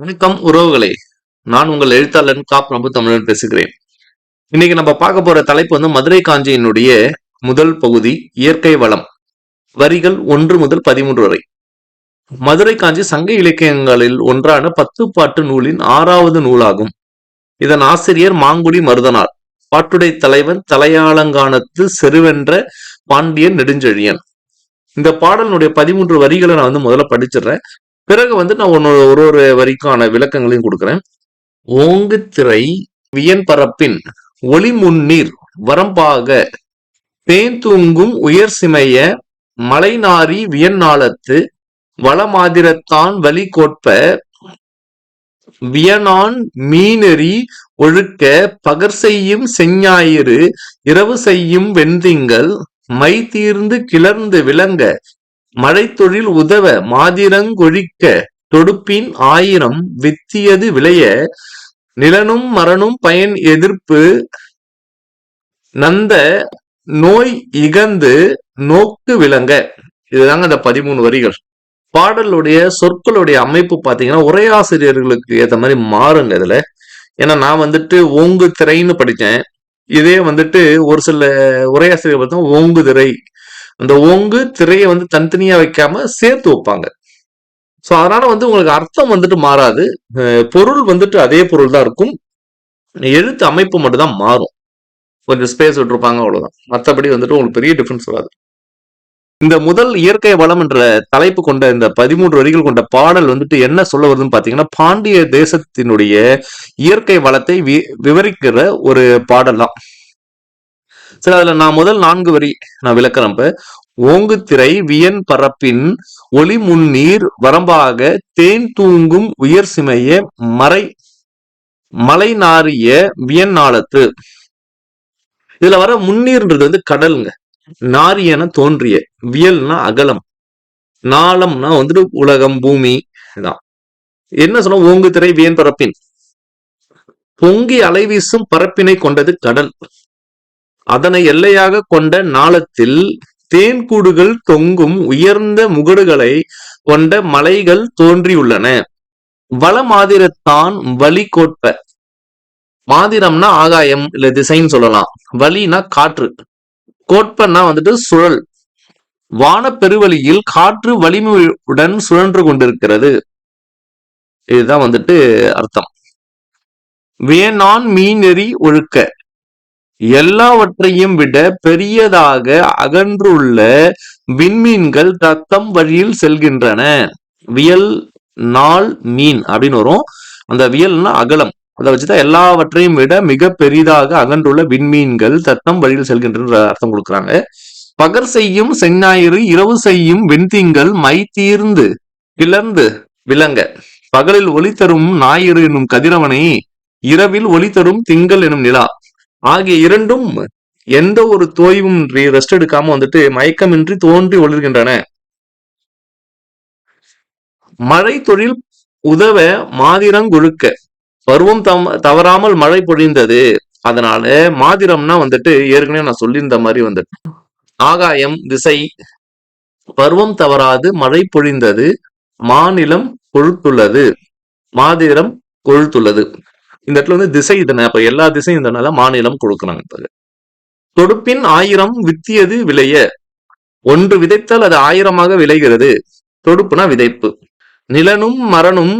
வணக்கம் உறவுகளே. நான் உங்கள் எழுத்தாளன் கா. பிரபு தமிழன் பேசுகிறேன். இன்னைக்கு நம்ம பார்க்க போற தலைப்பு வந்து மதுரை காஞ்சியினுடைய முதல் பகுதி இயற்கை வளம். வரிகள் ஒன்று முதல் பதிமூன்று வரை. மதுரை காஞ்சி சங்க இலக்கியங்களில் ஒன்றான பத்து பாட்டு நூலின் ஆறாவது நூலாகும். இதன் ஆசிரியர் மாங்குடி மருதனார். பாட்டுடை தலைவன் தலையாளங்கானத்து செருவென்ற பாண்டியன் நெடுஞ்செழியன். இந்த பாடலினுடைய பதிமூன்று வரிகளை நான் வந்து முதல்ல படிச்சிடுறேன். பிறகு வந்து நான் ஒன்று ஒரு ஒரு வரிக்கான விளக்கங்களையும் கொடுக்குறேன். ஓங்கு திரை வியன் பரப்பின் ஒளி முன்னீர் வரம்பாக பேந்தூங்கும் உயர் சிமைய மலைநாரி வியன்னாளத்து வளமாதிரத்தான் வழி கோட்ப வியனான் மீனெறி ஒழுக்க பகர் செய்யும் செஞ்ஞாயிறு இரவு செய்யும் வெண்திங்கள் மை தீர்ந்து கிளர்ந்து விளங்க மழைத்தொழில் உதவ மாதிரங்கொழிக்க தொடுப்பின் ஆயிரம் வித்தியது விளைய நிலனும் மரணும் பயன் எதிர்ப்பு நந்த நோய் இகந்து நோக்கு விளங்க. இதுதாங்க அந்த பதிமூணு வரிகள். பாடலுடைய சொற்களுடைய அமைப்பு பாத்தீங்கன்னா உரையாசிரியர்களுக்கு ஏத்த மாதிரி மாறுங்க இதுல. ஏன்னா நான் வந்துட்டு ஓங்கு திரைன்னு படிச்சேன். இதே வந்துட்டு ஒரு சில உரையாசிரியர் பார்த்தா ஓங்கு திரை அந்த ஓங்கு திரையை வந்து தனித்தனியா வைக்காம சேர்த்து வைப்பாங்க. ஸோ அதனால வந்து உங்களுக்கு அர்த்தம் வந்துட்டு மாறாது. பொருள் வந்துட்டு அதே பொருள் தான் இருக்கும். எழுத்து அமைப்பு மட்டும்தான் மாறும். கொஞ்சம் ஸ்பேஸ் விட்டுருப்பாங்க அவ்வளோதான் மற்றபடி வந்துட்டு உங்களுக்கு பெரிய டிஃபரன்ஸ் வராது. இந்த முதல் இயற்கை வளம் என்ற தலைப்பு கொண்ட இந்த பதிமூன்று வரிகள் கொண்ட பாடல் வந்துட்டு என்ன சொல்ல வருதுன்னு பாத்தீங்கன்னா பாண்டிய தேசத்தினுடைய இயற்கை வளத்தை வி- விவரிக்கிற ஒரு பாடல் தான். சரி அதுல நான் முதல் நான்கு வரி நான் விளக்குறேன் இப்ப. ஓங்கு திரை வியன் பரப்பின் ஒளி முன்னீர் வரம்பாக தேன் தூங்கும் உயர் சிமைய மறை மலை நாறிய வியன் நாளத்து. இதுல வர முன்னீர்ன்றது வந்து கடலுங்க. நாரியன தோன்றிய வியல்னா அகலம். நாளம்னா வந்துட்டு உலகம் பூமி இதான். என்ன சொல்ல ஓங்கு திரை வியன் பரப்பின். பொங்கி அலைவீசும் பரப்பினை கொண்டது கடல். அதனை எல்லையாக கொண்ட நாளத்தில் தேன்கூடுகள் தொங்கும் உயர்ந்த முகடுகளை கொண்ட மலைகள் தோன்றியுள்ளன. வள மாதிரத்தான் வலி கோட்ப. மாதிரம்னா ஆகாயம் இல்ல திசைன்னு சொல்லலாம். வலினா காற்று. கோட்பன்னா வந்துட்டு சுழல். வானப்பெருவழியில் காற்று வலிமையுடன் சுழன்று கொண்டிருக்கிறது. இதுதான் வந்துட்டு அர்த்தம். வேணான் மீனெறி ஒழுக்க. எல்லாவற்றையும் விட பெரியதாக அகன்றுள்ள விண்மீன்கள் தத்தம் வழியில் செல்கின்றன. வியல் நாள் மீன் அப்படின்னு வரும். அந்த வியல்னா அகலம். அதை வச்சுதான் எல்லாவற்றையும் விட மிக பெரிதாக அகன்றுள்ள விண்மீன்கள் தத்தம் வழியில் செல்கின்றன அர்த்தம் கொடுக்குறாங்க. பகர் செய்யும் செஞ்ஞாயிறு இரவு செய்யும் வெண்திங்கள் மை தீர்ந்து கிளர்ந்து விளங்க. பகலில் ஒளி தரும் ஞாயிறு என்னும் கதிரவனை இரவில் ஒளி தரும் திங்கள் எனும் நிலா. ஆகிய இரண்டும் எந்த ஒரு தோய்வும் ரெஸ்ட் எடுக்காம வந்துட்டு மயக்கமின்றி தோன்றி ஒளிர்கின்றன. மழை தொழில் உதவ மாதிரங்குழுக்க பருவம் தவ தவறாமல் மழை பொழிந்தது. அதனால மாதிரம்னா வந்துட்டு ஏற்கனவே நான் சொல்லியிருந்த மாதிரி வந்துட்டு. ஆகாயம் திசை பருவம் தவறாது மழை பொழிந்தது மாநிலம் கொழுத்துள்ளது. மாதிரம் கொழுத்துள்ளது. இந்த இடத்துல வந்து திசை இதனை அப்ப எல்லா திசையும் இதனால மாநிலம் கொடுக்கணும் தொடுப்பின் ஆயிரம் வித்தியது விளைய ஒன்று விதைத்தால் அது ஆயிரமாக விளைகிறது. தொடுப்புனா விதைப்பு. நிலனும் மரணும்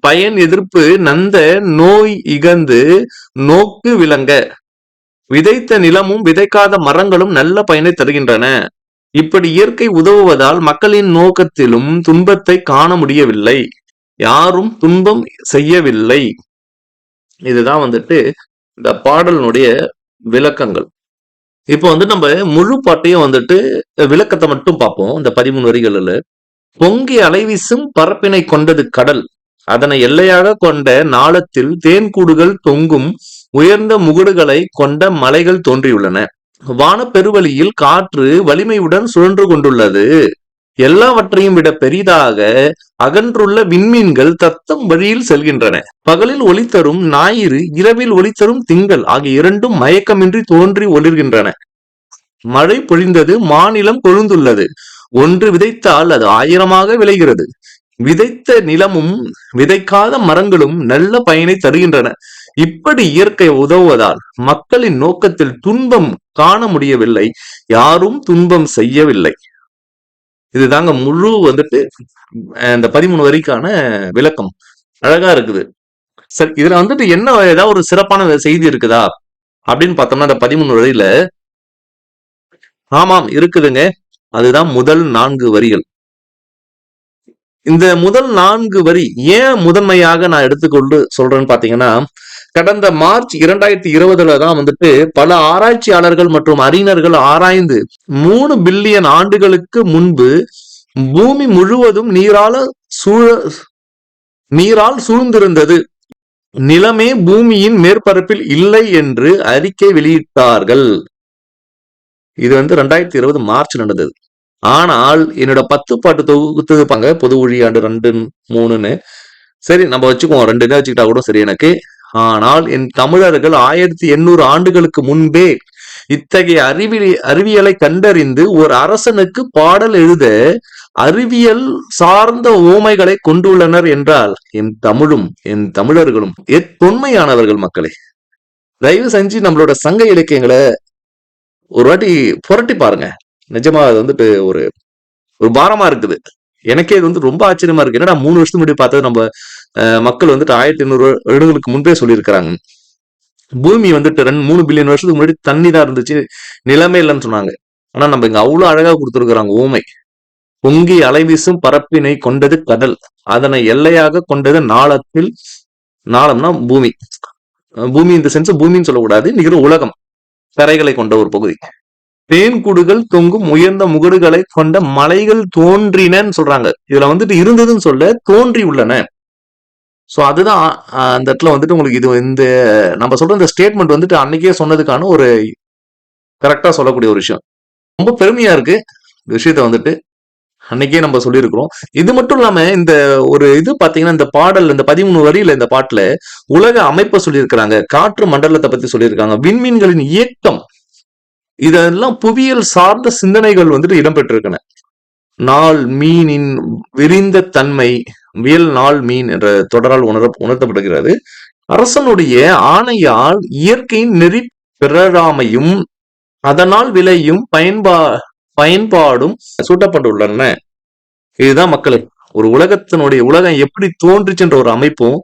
பயன் எதிர்ப்பு நந்த நோய் இகந்து நோக்கு விளங்க. விதைத்த நிலமும் விதைக்காத மரங்களும் நல்ல பயனை தருகின்றன. இப்படி இயற்கை உதவுவதால் மக்களின் நோக்கத்திலும் துன்பத்தை காண முடியவில்லை. யாரும் துன்பம் செய்யவில்லை. இதுதான் வந்துட்டு இந்த பாடலினுடைய விளக்கங்கள். இப்போ வந்து நம்ம முழு பாட்டையும் வந்துட்டு விளக்கத்தை மட்டும் பார்ப்போம். இந்த பதிமூணு வரிகளில் பொங்கி அலைவீசும் பரப்பினை கொண்டது கடல். அதனை எல்லையாக கொண்ட நாளத்தில் தேன்கூடுகள் தொங்கும் உயர்ந்த முகடுகளை கொண்ட மலைகள் தோன்றியுள்ளன. வானப்பெருவழியில் காற்று வலிமையுடன் சுழன்று கொண்டுள்ளது. எல்லாவற்றையும் விட பெரிதாக அகன்றுள்ள விண்மீன்கள் தத்தம் வழியில் செல்கின்றன. பகலில் ஒளி தரும் ஞாயிறு இரவில் ஒளி தரும் திங்கள் ஆகிய இரண்டும் மயக்கமின்றி தோன்றி ஒளிர்கின்றன. மழை பொழிந்தது மாநிலம் கொழுந்துள்ளது. ஒன்று விதைத்தால் அது ஆயிரமாக விளைகிறது. விதைத்த நிலமும் விதைக்காத மரங்களும் நல்ல பயனை தருகின்றன. இப்படி இயற்கை உதவுவதால் மக்களின் நோக்கத்தில் துன்பம் காண முடியவில்லை யாரும் துன்பம் செய்யவில்லை. இதுதாங்க முழு வந்துட்டு இந்த பதிமூணு வரிக்கான விளக்கம். அழகா இருக்குது. சரி இதுல வந்துட்டு என்ன ஏதாவது ஒரு சிறப்பான செய்தி இருக்குதா? அப்படின்னு பார்த்தோம்னா இந்த பதிமூணு வரியில ஆமாம் இருக்குதுங்க. அதுதான் முதல் நான்கு வரிகள். இந்த முதல் நான்கு வரி ஏன் முதன்மையாக நான் எடுத்துக்கொண்டு சொல்றேன்னு பாத்தீங்கன்னா கடந்த மார்ச் இரண்டாயிரத்தி இருபதுல தான் வந்துட்டு பல ஆராய்ச்சியாளர்கள் மற்றும் அறிஞர்கள் ஆராய்ந்து மூணு பில்லியன் ஆண்டுகளுக்கு முன்பு பூமி முழுவதும் நீரால சூழ நீரால் சூழ்ந்திருந்தது. நிலமே பூமியின் மேற்பரப்பில் இல்லை என்று அறிக்கை வெளியிட்டார்கள். இது வந்து ரெண்டாயிரத்தி இருபது மார்ச் நடந்தது. ஆனால் என்னோட பத்து பாட்டு தொகுத்து இருப்பாங்க பொது ஒழியாண்டு ரெண்டு மூணுன்னு. சரி நம்ம வச்சுக்குவோம். ரெண்டு வச்சுக்கிட்டா கூட சரி எனக்கு. ஆனால் என் தமிழர்கள் ஆயிரத்தி எண்ணூறு ஆண்டுகளுக்கு முன்பே இத்தகைய அறிவியல் அறிவியலை கண்டறிந்து ஒரு அரசனுக்கு பாடல் எழுத அறிவியல் சார்ந்த ஓமைகளை கொண்டுள்ளனர் என்றால் என் தமிழும் என் தமிழர்களும் தொன்மையானவர்கள் மக்களே. தயவு செஞ்சு நம்மளோட சங்க இலக்கியங்களை ஒரு வாட்டி புரட்டி பாருங்க. நிஜமா அது வந்துட்டு ஒரு ஒரு பாரமா இருக்குது. எனக்கே இது வந்து ரொம்ப ஆச்சரியமா இருக்கு. என்னடா மூணு வருஷத்துக்கு முன்னாடி பார்த்தது நம்ம மக்கள் வந்துட்டு ஆயிரத்தி எண்ணூறு வருடங்களுக்கு முன்பே சொல்லியிருக்கிறாங்க. பூமி வந்துட்டு ரெண்டு மூணு பில்லியன் வருஷத்துக்கு முன்னாடி தண்ணி தான் இருந்துச்சு நிலமே இல்லைன்னு சொன்னாங்க. ஆனா நம்ம இங்க அவ்வளவு அழகா கொடுத்துருக்குறாங்க ஊமை பொங்கி அலைவீசும் பரப்பினை கொண்டது கடல். அதனை எல்லையாக கொண்டது நாளத்தில் நாளம்னா பூமி. பூமி இந்த சென்ஸ் பூமின்னு சொல்லக்கூடாது நிகர உலகம். கரைகளை கொண்ட ஒரு பகுதி. தேன்கூடுகள் தொங்கும் உயர்ந்த முகடுகளை கொண்ட மலைகள் தோன்றினன்னு சொல்றாங்க. இதுல வந்துட்டு இருந்ததுன்னு சொல்ல தோன்றி உள்ளன. ஸோ அதுதான் அந்த இடத்துல வந்துட்டு உங்களுக்கு இது இந்த நம்ம சொல்ற இந்த ஸ்டேட்மெண்ட் வந்துட்டு அன்னைக்கே சொன்னதுக்கான ஒரு கரெக்டாக சொல்லக்கூடிய ஒரு விஷயம். ரொம்ப பெருமையா இருக்கு இந்த விஷயத்த வந்துட்டு. அன்னைக்கே நம்ம சொல்லியிருக்கிறோம். இது மட்டும் இல்லாம இந்த ஒரு இது பாத்தீங்கன்னா இந்த பாடல் இந்த பதிமூணு வரியில இந்த பாட்டுல உலக அமைப்பை சொல்லியிருக்கிறாங்க. காற்று மண்டலத்தை பத்தி சொல்லியிருக்காங்க. விண்மீன்களின் இயக்கம் இதெல்லாம் புவியியல் சார்ந்த சிந்தனைகள் வந்துட்டு இடம்பெற்றிருக்கன. நாள் மீனின் விரிந்த தன்மை வியல் நாள் மீன் என்ற தொடரால் உணர உணர்த்தப்படுகிறது. அரசனுடைய ஆணையால் இயற்கையின் நெறி பிறராமையும் அதனால் விளையும் பயன்பா பயன்பாடும் சூட்டப்பட்டுள்ளன. இதுதான் மக்களே ஒரு உலகத்தினுடைய உலகம் எப்படி தோன்றுச்சுன்ற ஒரு அமைப்பும்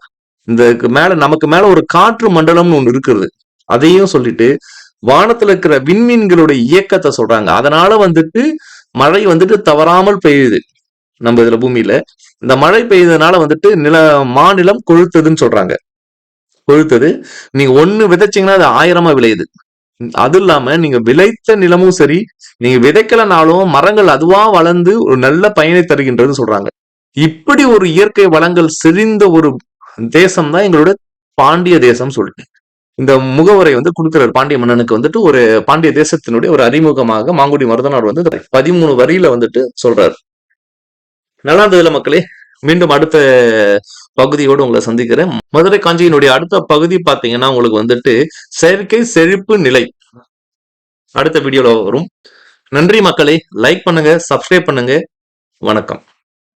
இந்த மேல நமக்கு மேல ஒரு காற்று மண்டலம்னு ஒன்று இருக்குது அதையும் சொல்லிட்டு வானத்துல இருக்கிற விண்மீன்களுடைய இயக்கத்தை சொல்றாங்க. அதனால வந்துட்டு மழை வந்துட்டு தவறாமல் பெய்யுது. நம்ம இதுல பூமியில. இந்த மழை பெய்ததுனால வந்துட்டு நில மாநிலம் கொழுத்ததுன்னு சொல்றாங்க. கொழுத்தது. நீங்க ஒண்ணு விதைச்சீங்கன்னா அது ஆயிரமா விளையுது. அது இல்லாம நீங்க விளைத்த நிலமும் சரி நீங்க விதைக்கலனாலும் மரங்கள் அதுவா வளர்ந்து ஒரு நல்ல பயனை தருகின்றது சொல்றாங்க. இப்படி ஒரு இயற்கை வளங்கள் செறிந்த ஒரு தேசம் தான் எங்களோட பாண்டிய தேசம் சொல்லிட்டு. இந்த முகவரை வந்து கொடுக்கிறார் பாண்டிய மன்னனுக்கு வந்துட்டு ஒரு பாண்டிய தேசத்தினுடைய ஒரு அறிமுகமாக மாங்குடி மருதனார் வந்து பதிமூணு வரியில வந்துட்டு சொல்றாரு. நல்லா இருந்ததுல மக்களே? மீண்டும் அடுத்த பகுதியோடு உங்களை சந்திக்கிறேன். மதுரை காஞ்சியினுடைய அடுத்த பகுதி பாத்தீங்கன்னா உங்களுக்கு வந்துட்டு செயற்கை செழிப்பு நிலை. அடுத்த வீடியோல வரும். நன்றி மக்களே. லைக் பண்ணுங்க சப்ஸ்கிரைப் பண்ணுங்க. வணக்கம்.